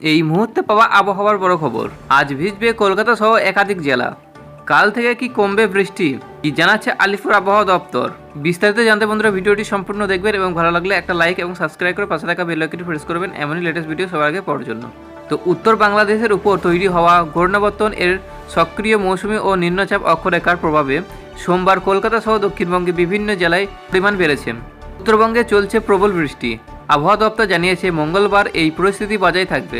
এই মুহূর্তে পাওয়া আবহাওয়ার বড় খবর। আজ ভিজবে কলকাতা সহ একাধিক জেলা। কাল থেকে কি কমবে বৃষ্টি? কি জানাচ্ছে আলিপুর আবহাওয়া দপ্তর? বিস্তারিত জানতে বন্ধুরা ভিডিওটি সম্পূর্ণ দেখবেন এবং ভালো লাগলে একটা লাইক এবং সাবস্ক্রাইব করে পাশে থাকা বেল আইকনটি প্রেস করবেন এমনই লেটেস্ট ভিডিও সবার আগে পাওয়ার জন্য। তো উত্তর বাংলাদেশের উপর তৈরি হওয়া ঘূর্ণাবর্তন এর সক্রিয় মৌসুমি ও নিম্নচাপ অক্ষরেখার প্রভাবে সোমবার কলকাতা সহ দক্ষিণবঙ্গে বিভিন্ন জেলায় পরিমাণ বেড়েছে। উত্তরবঙ্গে চলছে প্রবল বৃষ্টি। আবহাওয়া দপ্তর জানিয়েছে, মঙ্গলবার এই পরিস্থিতি বজায় থাকবে।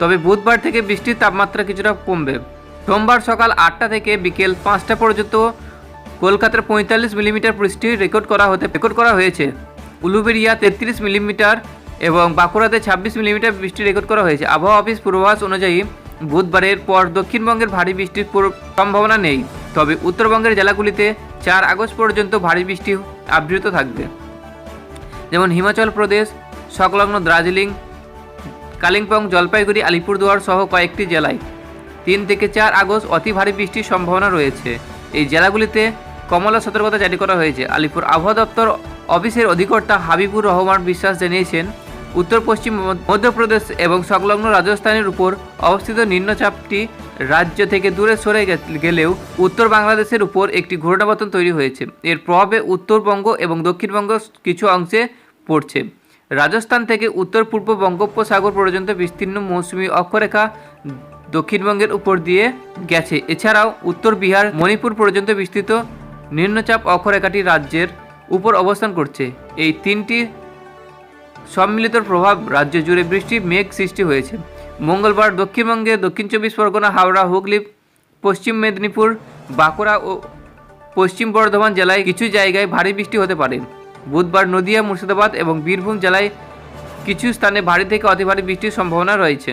তবে বুধবার থেকে বৃষ্টির তাপমাত্রা কিছুটা কমবে। সোমবার সকাল আটটা থেকে বিকেল পাঁচটা পর্যন্ত কলকাতার পঁয়তাল্লিশ মিলিমিটার বৃষ্টি রেকর্ড করা হতে রেকর্ড করা হয়েছে। উলুবেরিয়া তেত্রিশ মিলিমিটার এবং বাঁকুড়াতে ছাব্বিশ মিলিমিটার বৃষ্টি রেকর্ড করা হয়েছে। আবহাওয়া অফিস পূর্বাভাস অনুযায়ী, বুধবারের পর দক্ষিণবঙ্গের ভারী বৃষ্টির সম্ভাবনা নেই। তবে উত্তরবঙ্গের জেলাগুলিতে চার আগস্ট পর্যন্ত ভারী বৃষ্টি আবৃত থাকবে। যেমন হিমাচল প্রদেশ, সংলগ্ন দার্জিলিং, কালিম্পং, জলপাইগুড়ি, আলিপুরদুয়ার সহ কয়েকটি জেলায়। তিন থেকে চার আগস্ট অতি ভারী বৃষ্টির সম্ভাবনা রয়েছে। এই জেলাগুলিতে কমলা সতর্কতা জারি করা হয়েছে। আলিপুর আবহাওয়া দপ্তর অফিসের অধিকর্তা হাবিবুর রহমান বিশ্বাস জানিয়েছেন উত্তর পশ্চিম মধ্যপ্রদেশ এবং সংলগ্ন রাজস্থানের উপর অবস্থিত নিম্নচাপটি রাজ্য থেকে দূরে সরে গেলেও উত্তর বাংলাদেশের উপর একটি ঘূর্ণাবর্তন তৈরি হয়েছে। এর প্রভাবে উত্তরবঙ্গ এবং দক্ষিণবঙ্গ কিছু অংশে পড়ছে। রাজস্থান থেকে উত্তর পূর্ব বঙ্গোপসাগর পর্যন্ত বিস্তীর্ণ মৌসুমি অক্ষরেখা দক্ষিণবঙ্গের উপর দিয়ে গেছে। এছাড়াও উত্তর বিহার, মণিপুর পর্যন্ত বিস্তৃত নিম্নচাপ অক্ষরেখাটি রাজ্যের উপর অবস্থান করছে। এই তিনটি সম্মিলিত প্রভাব রাজ্য জুড়ে বৃষ্টি, মেঘ সৃষ্টি হয়েছে। মঙ্গলবার দক্ষিণবঙ্গে দক্ষিণ চব্বিশ পরগনা, হাওড়া, হুগলি, পশ্চিম মেদিনীপুর, বাঁকুড়া ও পশ্চিম বর্ধমান জেলায় কিছু জায়গায় ভারী বৃষ্টি হতে পারে। বুধবার নদিয়া, মুর্শিদাবাদ এবং বীরভূম জেলায় কিছু স্থানে ভারী থেকে অতি ভারী বৃষ্টির সম্ভাবনা রয়েছে।